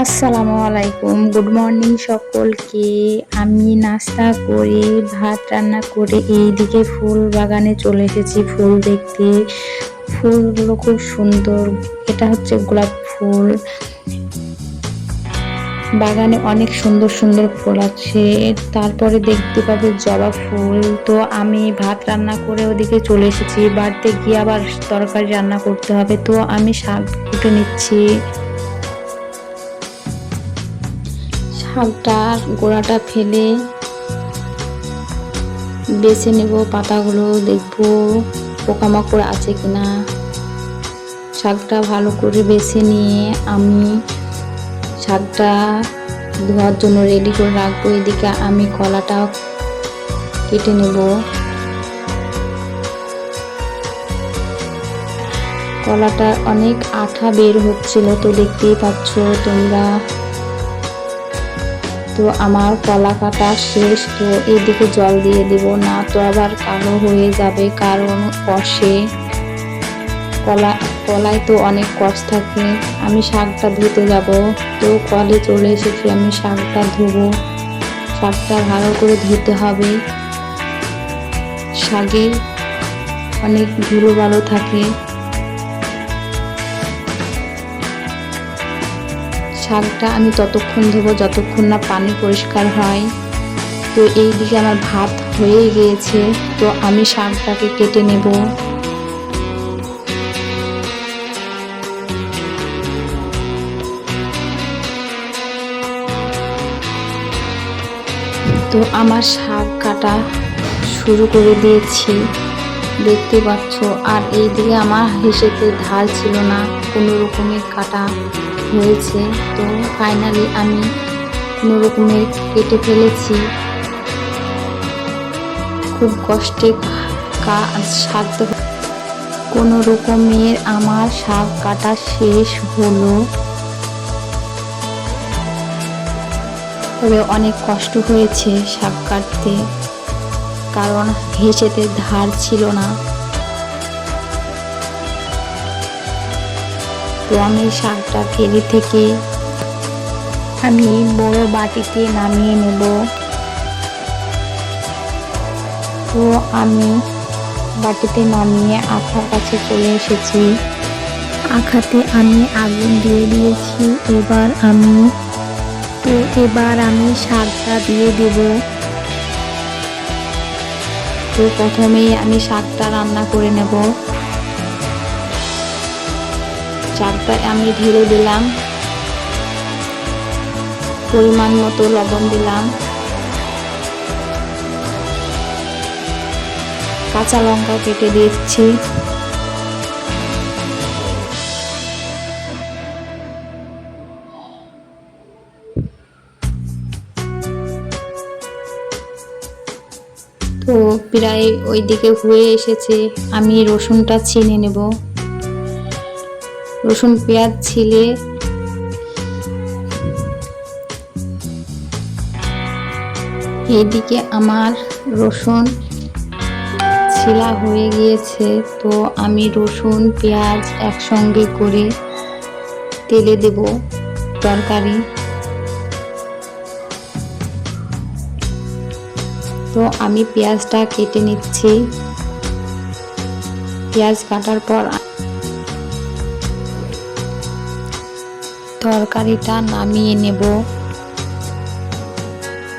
আসসালামু আলাইকুম। Good morning সকলকে। আমি নাস্তা করে, ভাত রান্না করে এইদিকে ফুল বাগানে চলে এসেছি ফুল দেখতে। ফুলগুলো খুব সুন্দর। এটা হচ্ছে গোলাপ ফুল। বাগানে অনেক সুন্দর সুন্দর ফুল আছে। তারপরে দেখতে পাবে জবা ফুল। তো আমি ভাত রান্না করে ওদিকে চলে এসেছি। বাড়িতে গিয়ে আবার তরকারি রান্না করতে হবে। তো আমি শাক কুটে নিচ্ছি। শাকটা গোড়াটা ফেলে বেছে নেব, পাতাগুলো দেখব পোকামাকড় আছে কিনা। শাকটা ভালো করে বেছে নিয়ে আমি শাকটা ধোয়ার জন্য রেডি করে রাখব। এদিকে আমি কলাটা কেটে নেব। কলাটা অনেক আঠা বের হচ্ছিল তো দেখতেই পাচ্ছ তোমরা। তো আমার কলা কাটা শেষ, তো এদিকে জল দিয়ে দেব, না তো আবার কালো হয়ে যাবে, কারণ কষে কলা, কলায় তো অনেক কষ থাকে, আমি শাকটা ধুতে যাব। তো কলে চলে এসেছি, আমি শাকটা ধুবো, শাকটা ভালো করে ধুতে হবে। শাকে অনেক ধুলো ভালো থাকে শাকটা আমি ততক্ষণ ধোবো, যতক্ষণ না পানি পরিষ্কার হয়। তো এই দিকে আমার ভাত হয়ে গিয়েছে, তো আমি শাকটাকে কেটে নেব। তো আমার শাক কাটা শুরু করে দিয়েছি। দেখতে পাচ্ছ, আর এই দিকে আমার হিসেবে ধার ছিল না। কোনো রকমের কাটা হয়েছে। তো ফাইনালি আমি কোনো রকমের কেটে ফেলেছি। খুব কষ্টে সাধ্য কোনো রকমের আমার শাক কাটা শেষ হলো। তবে অনেক কষ্ট হয়েছে শাক কাটতে। কারণ হেসেতে ধার ছিল না। তো আমি শাকটা ফেরি থেকে আমি বড় বাটিতে নামিয়ে নেব। তো আমি বাটিতে নামিয়ে আখার কাছে চলে এসেছি। আখাতে আমি আগুন দিয়ে দিয়েছি। এবার আমি, তো এবার আমি শাকটা দিয়ে দেব। তো প্রথমেই আমি শাকটা রান্না করে নেব। চারটা আমি ঢেলে দিলাম। পরিমাণ মতো লবণ দিলাম। কাঁচা লঙ্কা কেটে দিচ্ছি। তো প্রায় ওই দিকে হয়ে এসেছে। আমি রসুনটা ছিনে নেব। রসুন, পেঁয়াজ ছিলে। এইদিকে আমার রসুন ছিলা হয়ে গিয়েছে, তো আমি রসুন, পেঁয়াজ একসঙ্গে করে তেলে দেব তরকারি। তো আমি পেঁয়াজটা কেটে নিচ্ছি। পেঁয়াজ কাটার পর তরকারিটা নামিয়ে নেব।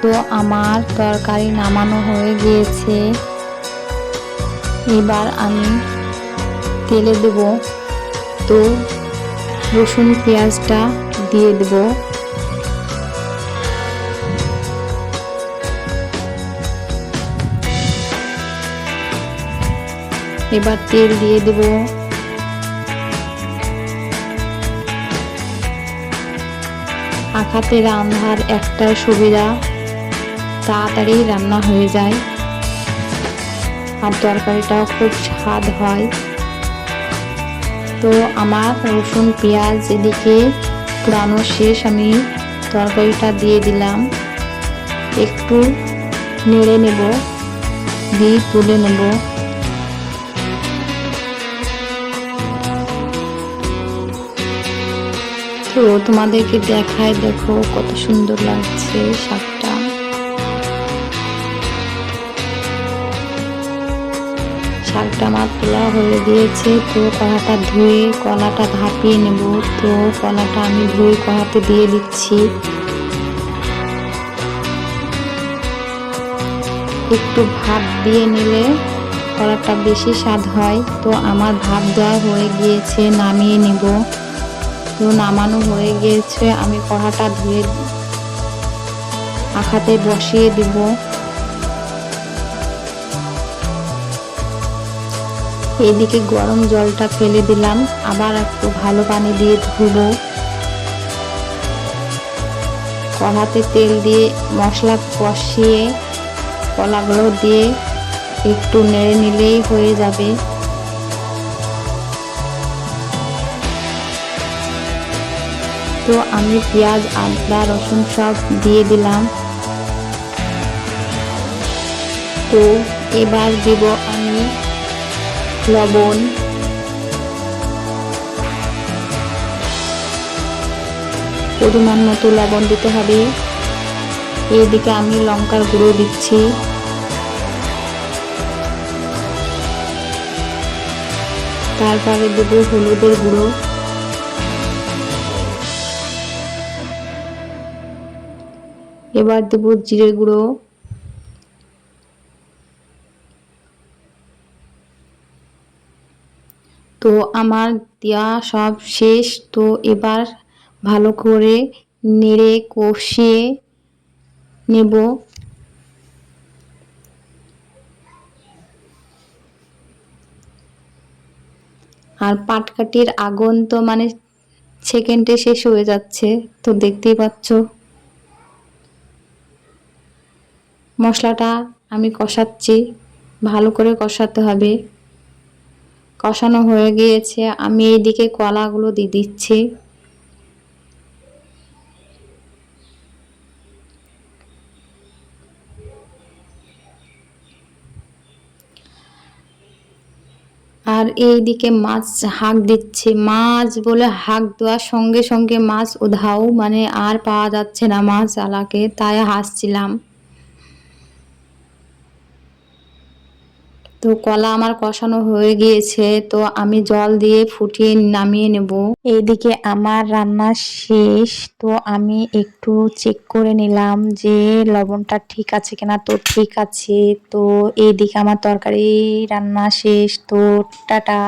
তো আমার তরকারি নামানো হয়ে গিয়েছে। এবার আমি তেলে দেব। তো রসুন, পেঁয়াজটা দিয়ে দেব। এবার তেল দিয়ে দেবো। আখাতে রান্নার একটা সুবিধা তাড়াতাড়ি রান্না হয়ে যায়। আর তরকারিটাও খুব স্বাদ হয়। তো আমার রসুন, পেঁয়াজ এদিকে পুরানো শেষ আমি তরকারিটা দিয়ে দিলাম। একটু নেড়ে নেব, দিয়ে তুলে নেব। তো তোমাদেরকে দেখায় দেখো কত সুন্দর লাগছে শাকটা। শাকটা আমার তোলা হয়ে গিয়েছে, তো কড়াটা ধুয়ে কলাটা ভাপিয়ে নেব। তো কলাটা আমি ধুয়ে কড়াতে দিয়ে দিচ্ছি। একটু ভাত দিয়ে নিলে কলাটা বেশি স্বাদ হয়। তো আমার ভাত দেওয়া হয়ে গিয়েছে, নামিয়ে নেব। তো নামানো হয়ে গিয়েছে, আমি কড়াটা ধুয়ে আখাতে বসিয়ে দিব। এদিকে গরম জলটা ফেলে দিলাম, আবার একটু ভালো পানি দিয়ে ধুবো। কড়াতে তেল দিয়ে মশলা কষিয়ে, কলাগুলো দিয়ে একটু নেড়ে নিলেই হয়ে যাবে। তো আমি পেঁয়াজ, আদা, রসুন সব দিয়ে দিলাম। তো এবার দিব আমি লবণ। পরিমাণ মতো লবণ দিতে হবে। এদিকে আমি লঙ্কার গুঁড়ো দিচ্ছি। তারপরে দেবো হলুদের গুঁড়ো। এবার দেবো জিরে গুঁড়ো। তো আমার দেওয়া সব শেষ, তো এবার ভালো করে নেড়ে কষিয়ে নেব। আর পাটকাঠির আগুন তো মানে সেকেন্ডে শেষ হয়ে যাচ্ছে, তো দেখতেই পাচ্ছ। মশলাটা আমি কষাচ্ছি। ভালো করে কষাতে হবে। কষানো হয়ে গিয়েছে। আমি এইদিকে কলাগুলো দিয়ে দিচ্ছি। আর এইদিকে মাছ হাঁক দিচ্ছে। মাছ বলে হাঁক দেওয়ার সঙ্গে সঙ্গে মাছ উধাও মানে আর পাওয়া যাচ্ছে না মাছ আলাকে, তাই হাসছিলাম। তো কলা আমার কষানো হয়ে গিয়েছে, তো আমি জল দিয়ে ফুটিয়ে নামিয়ে নেব। এইদিকে আমার রান্না শেষ, তো আমি একটু চেক করে নিলাম যে লবণটা ঠিক আছে কিনা। তো ঠিক আছে, তো এইদিকে আমার তরকারি রান্না শেষ, তো টাটা।